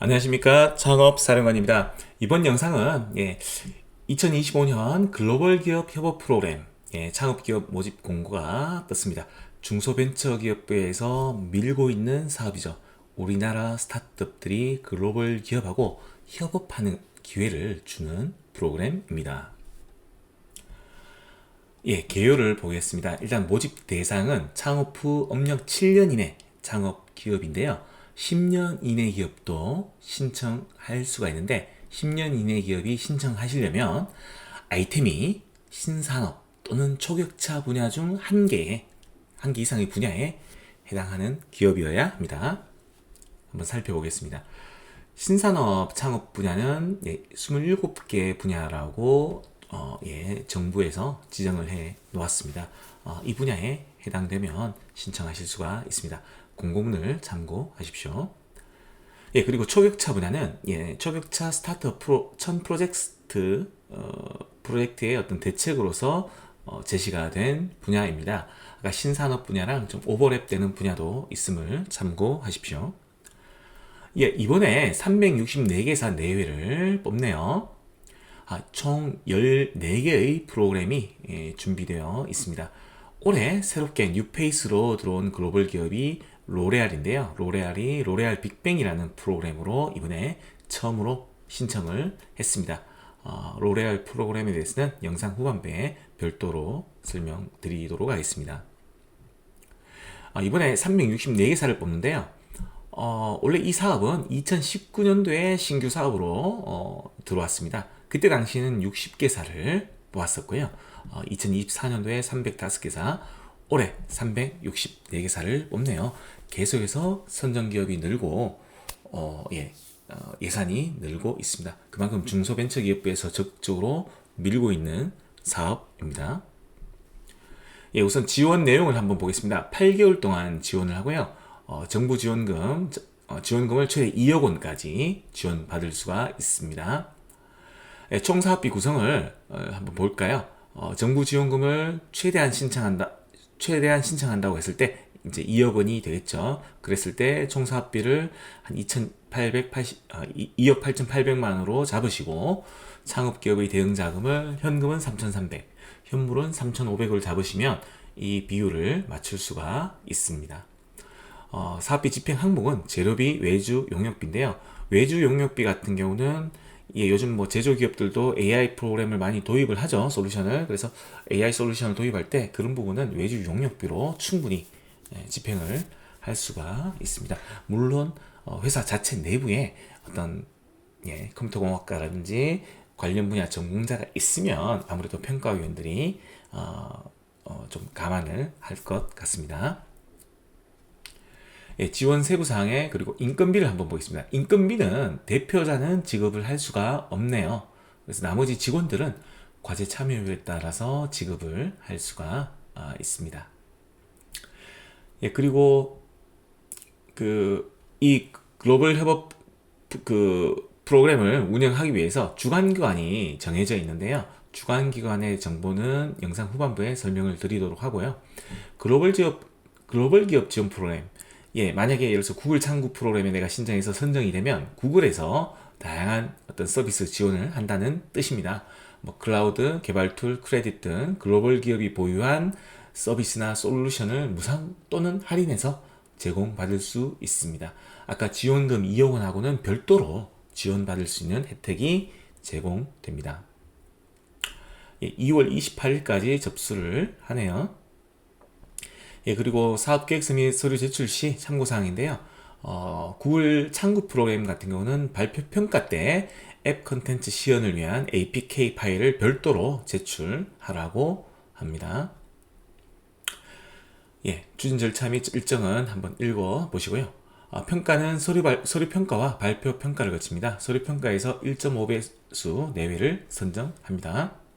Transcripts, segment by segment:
안녕하십니까 창업사령관입니다. 이번 영상은 예, 2025년 글로벌 기업 협업 프로그램 예, 창업기업 모집 공고가 떴습니다. 중소벤처기업부에서 밀고 있는 사업이죠. 우리나라 스타트업들이 글로벌 기업하고 협업하는 기회를 주는 프로그램입니다. 예, 개요를 보겠습니다. 일단 모집 대상은 창업 후 업력 7년 이내 창업 기업인데요. 10년 이내 기업도 신청할 수가 있는데 10년 이내 기업이 신청하시려면 아이템이 신산업 또는 초격차 분야 중 한 개, 한개 이상의 분야에 해당하는 기업이어야 합니다. 한번 살펴보겠습니다. 신산업 창업 분야는 예, 27개 분야라고 어, 예, 정부에서 지정을 해 놓았습니다. 어, 이 분야에 해당되면 신청하실 수가 있습니다. 공고문을 참고하십시오. 예, 그리고 초격차 분야는 예, 초격차 스타트업 프로, 천 프로젝트 어, 프로젝트의 어떤 대책으로서 어, 제시가 된 분야입니다. 아까 신산업 분야랑 좀 오버랩되는 분야도 있음을 참고하십시오. 예, 이번에 364개사 내외를 뽑네요. 아, 총 14개의 프로그램이 예, 준비되어 있습니다. 올해 새롭게 뉴페이스로 들어온 글로벌 기업이 로레알인데요. 로레알이 로레알 빅뱅이라는 프로그램으로 이번에 처음으로 신청을 했습니다. 어, 로레알 프로그램에 대해서는 영상 후반부에 별도로 설명드리도록 하겠습니다. 어, 이번에 364개사를 뽑는데요. 어, 원래 이 사업은 2019년도에 신규 사업으로 어, 들어왔습니다. 그때 당시에는 60개사를 모았었고요. 어, 2024년도에 305개사, 올해 364개사를 뽑네요. 계속해서 선정 기업이 늘고 어, 예, 어, 예산이 늘고 있습니다. 그만큼 중소벤처기업부에서 적극적으로 밀고 있는 사업입니다. 예, 우선 지원 내용을 한번 보겠습니다. 8개월 동안 지원을 하고요. 어, 정부 지원금, 어, 지원금을 최대 2억 원까지 지원받을 수가 있습니다. 예, 총 사업비 구성을 어, 한번 볼까요? 어, 정부 지원금을 최대한 신청한다, 최대한 신청한다고 했을 때 이제 2억 원이 되겠죠. 그랬을 때 총 사업비를 한 2,880, 아, 2억 8,800만 원으로 잡으시고 창업기업의 대응 자금을 현금은 3,300, 현물은 3,500을 잡으시면 이 비율을 맞출 수가 있습니다. 어, 사업비 집행 항목은 재료비, 외주, 용역비인데요. 외주 용역비 같은 경우는 예, 요즘 뭐 제조 기업들도 AI 프로그램을 많이 도입을 하죠. 솔루션을. 그래서 AI 솔루션을 도입할 때 그런 부분은 외주 용역비로 충분히 예, 집행을 할 수가 있습니다. 물론 어, 회사 자체 내부에 어떤 예, 컴퓨터 공학과라든지 관련 분야 전공자가 있으면 아무래도 평가위원들이 어, 어, 좀 감안을 할 것 같습니다. 예, 지원 세부 사항에 그리고 인건비를 한번 보겠습니다. 인건비는 대표자는 지급을 할 수가 없네요. 그래서 나머지 직원들은 과제 참여율에 따라서 지급을 할 수가 아, 있습니다. 예, 그리고 그 이 글로벌 협업 그 프로그램을 운영하기 위해서 주관 기관이 정해져 있는데요. 주관 기관의 정보는 영상 후반부에 설명을 드리도록 하고요. 글로벌 기업 글로벌 기업 지원 프로그램 예, 만약에 예를 들어서 구글 창구 프로그램에 내가 신청해서 선정이 되면 구글에서 다양한 어떤 서비스 지원을 한다는 뜻입니다. 뭐 클라우드, 개발 툴, 크레딧 등 글로벌 기업이 보유한 서비스나 솔루션을 무상 또는 할인해서 제공받을 수 있습니다. 아까 지원금 2억 원하고는 별도로 지원받을 수 있는 혜택이 제공됩니다. 예, 2월 28일까지 접수를 하네요. 예, 그리고 사업계획서 및 서류 제출 시 참고사항인데요. 어, 구글 창구 프로그램 같은 경우는 발표 평가 때 앱 컨텐츠 시연을 위한 APK 파일을 별도로 제출하라고 합니다. 예, 추진 절차 및 일정은 한번 읽어 보시고요. 어, 평가는 서류, 발, 서류 평가와 발표 평가를 거칩니다. 서류 평가에서 1.5배수 내외를 선정합니다.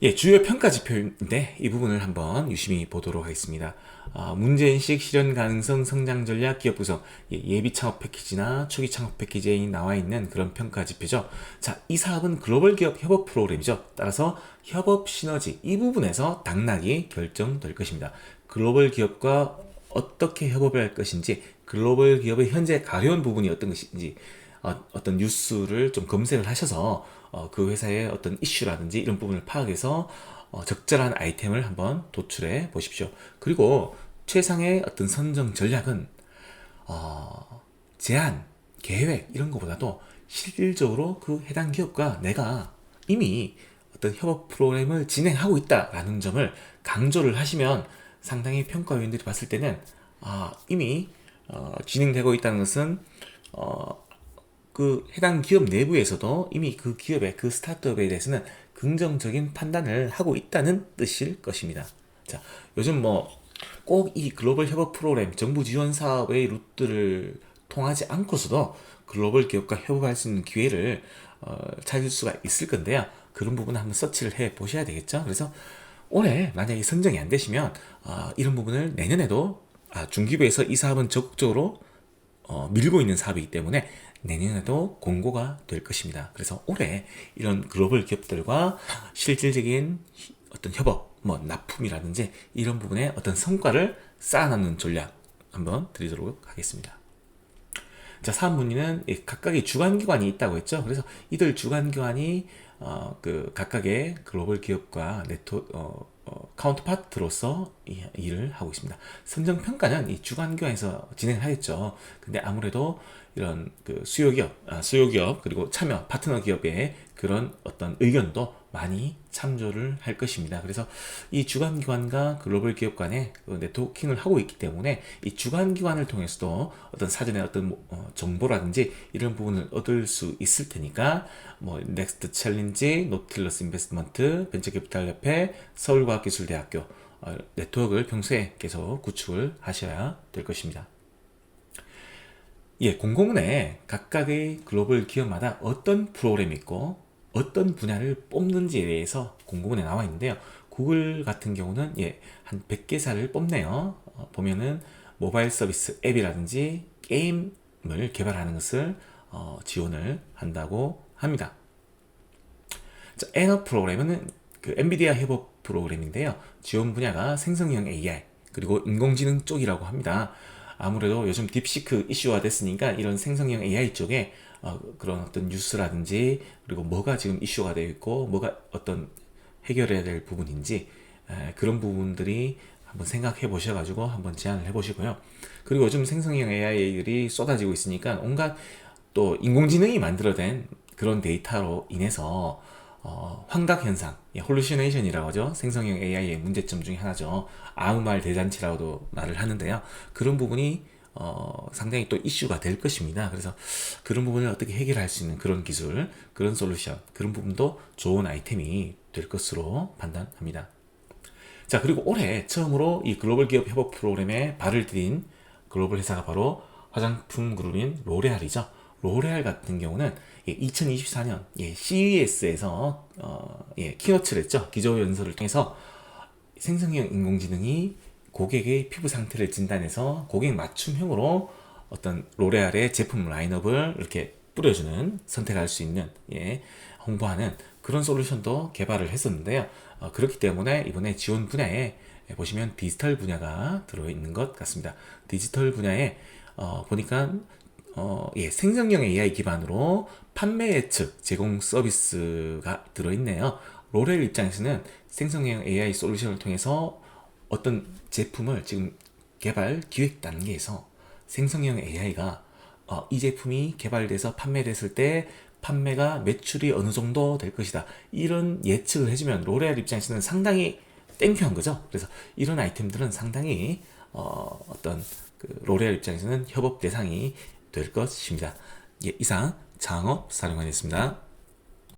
예, 주요 평가 지표인데 이 부분을 한번 유심히 보도록 하겠습니다. 어, 문제인식, 실현 가능성, 성장 전략, 기업 구성, 예, 비 창업 패키지나 초기 창업 패키지에 나와 있는 그런 평가 지표죠. 자, 이 사업은 글로벌 기업 협업 프로그램이죠. 따라서 협업 시너지 이 부분에서 당락이 결정될 것입니다. 글로벌 기업과 어떻게 협업을 할 것인지 글로벌 기업의 현재 가려운 부분이 어떤 것인지 어, 떤 뉴스를 좀 검색을 하셔서 어, 그 회사의 어떤 이슈라든지 이런 부분을 파악해서 어, 적절한 아이템을 한번 도출해 보십시오. 그리고 최상의 어떤 선정 전략은 어, 제안, 계획 이런 것보다도 실질적으로 그 해당 기업과 내가 이미 어떤 협업 프로그램을 진행하고 있다라는 점을 강조를 하시면 상당히 평가위원들이 봤을 때는 아, 이미 어, 진행되고 있다는 것은 어, 그 해당 기업 내부에서도 이미 그 기업의 그 스타트업에 대해서는 긍정적인 판단을 하고 있다는 뜻일 것입니다. 자, 요즘 뭐 꼭 이 글로벌 협업 프로그램 정부 지원 사업의 루트를 통하지 않고서도 글로벌 기업과 협업할 수 있는 기회를 어, 찾을 수가 있을 건데요. 그런 부분을 한번 서치를 해 보셔야 되겠죠. 그래서 올해 만약에 선정이 안 되시면 어, 이런 부분을 내년에도 아, 중기부에서 이 사업은 적극적으로 어, 밀고 있는 사업이기 때문에 내년에도 공고가 될 것입니다. 그래서 올해 이런 글로벌 기업들과 실질적인 어떤 협업, 뭐 납품이라든지 이런 부분에 어떤 성과를 쌓아나는 전략 한번 드리도록 하겠습니다. 자, 사업 문의는 각각의 주관기관이 있다고 했죠. 그래서 이들 주관기관이 어, 그 각각의 글로벌 기업과 네트 어, 어, 카운터파트로서 이, 일을 하고 있습니다. 선정 평가는 이 주관기관에서 진행하겠죠. 근데 아무래도 이런 그 수요 기업, 아, 수요 기업 그리고 참여 파트너 기업의 그런 어떤 의견도 많이 참조를 할 것입니다. 그래서 이 주관 기관과 글로벌 기업 간의 그 네트워킹을 하고 있기 때문에 이 주관 기관을 통해서도 어떤 사전에 어떤 뭐, 어, 정보라든지 이런 부분을 얻을 수 있을 테니까 뭐 넥스트 챌린지, 노틸러스 인베스트먼트, 벤처캐피탈 협회, 서울과학기술대학교 어, 네트워크를 평소에 계속 구축을 하셔야 될 것입니다. 예, 공공내 각각의 글로벌 기업마다 어떤 프로그램이 있고 어떤 분야를 뽑는지에 대해서 공고문에 나와 있는데요. 구글 같은 경우는 예, 한 100개사를 뽑네요. 어, 보면은 모바일 서비스 앱이라든지 게임을 개발하는 것을 어, 지원을 한다고 합니다. 자, 에너 프로그램은 그 엔비디아 협업 프로그램인데요. 지원 분야가 생성형 AI 그리고 인공지능 쪽이라고 합니다. 아무래도 요즘 딥시크 이슈화 됐으니까 이런 생성형 AI 쪽에 어, 그런 어떤 뉴스라든지 그리고 뭐가 지금 이슈가 되어 있고 뭐가 어떤 해결해야 될 부분인지 에, 그런 부분들이 한번 생각해 보셔가지고 한번 제안을 해 보시고요. 그리고 요즘 생성형 AI들이 쏟아지고 있으니까 온갖 또 인공지능이 만들어낸 그런 데이터로 인해서 어, 환각 현상, 홀루시네이션이라고 하죠. 생성형 AI의 문제점 중에 하나죠. 아무 말 대잔치라고도 말을 하는데요. 그런 부분이 어, 상당히 또 이슈가 될 것입니다. 그래서 그런 부분을 어떻게 해결할 수 있는 그런 기술, 그런 솔루션, 그런 부분도 좋은 아이템이 될 것으로 판단합니다. 자, 그리고 올해 처음으로 이 글로벌 기업 협업 프로그램에 발을 들인 글로벌 회사가 바로 화장품 그룹인 로레알이죠. 로레알 같은 경우는 2024년 예, CES에서 키너츠를 했죠. 기조 연설을 통해서 생성형 인공지능이 고객의 피부 상태를 진단해서 고객 맞춤형으로 어떤 로레알의 제품 라인업을 이렇게 뿌려주는 선택할 수 있는 예, 홍보하는 그런 솔루션도 개발을 했었는데요. 어, 그렇기 때문에 이번에 지원 분야에 보시면 디지털 분야가 들어있는 것 같습니다. 디지털 분야에 어, 보니까 어, 예, 생성형 AI 기반으로 판매 예측 제공 서비스가 들어있네요. 로렐 입장에서는 생성형 AI 솔루션을 통해서 어떤 제품을 지금 개발 기획 단계에서 생성형 AI가 어, 이 제품이 개발돼서 판매됐을 때 판매가 매출이 어느 정도 될 것이다. 이런 예측을 해주면 로레알 입장에서는 상당히 땡큐한 거죠. 그래서 이런 아이템들은 상당히 어, 어떤 그 로레알 입장에서는 협업 대상이 될 것입니다. 예, 이상 장업 사령관이었습니다.